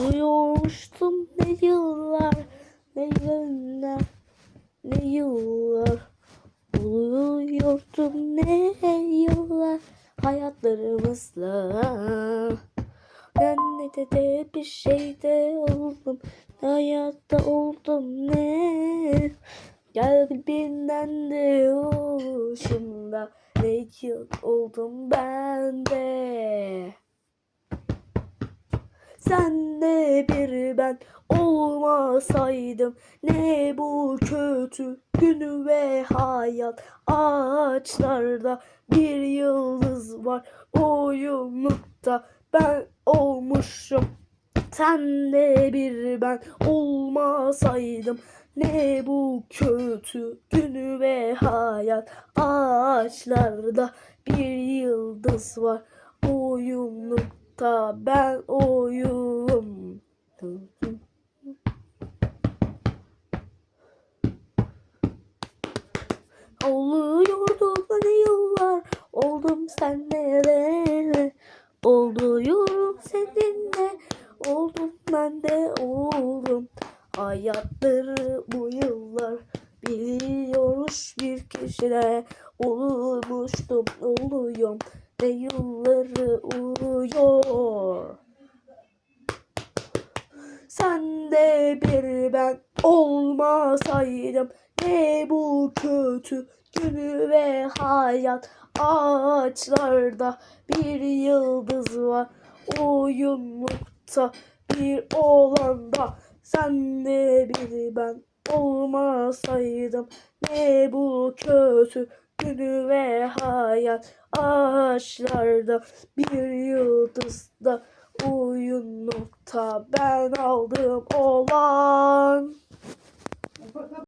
Oluyormuştum ne yıllar, ne günler, ne yıllar. Oluyordum ne yıllar hayatlarımızla. Ben ne de, de bir şeyde oldum, ne hayatta oldum ne. Gel birbirinden de hoşumda, ne yıl oldum ben de. Sen de bir ben olmasaydım ne bu kötü günü ve hayat. Ağaçlarda bir yıldız var o yumrukta ben olmuşum. Sen de bir ben olmasaydım ne bu kötü günü ve hayat. Ağaçlarda bir yıldız var o yumrukta ben oyum. Oluyordu bana yıllar oldum senle Oluyorum seninle oldum ben de oldum. Hayatları bu yıllar biliyormuş bir kişide. Olmuştum oluyorum ve yılları uyuyor sen de bir ben olmasaydım ne bu kötü günü ve hayat ağaçlarda bir yıldız var. O yumrukta bir oğlanda sen de bir ben olmasaydım ne bu kötü günü ve hayat ağaçlarda bir yıldızda oyunlukta ben aldım olan.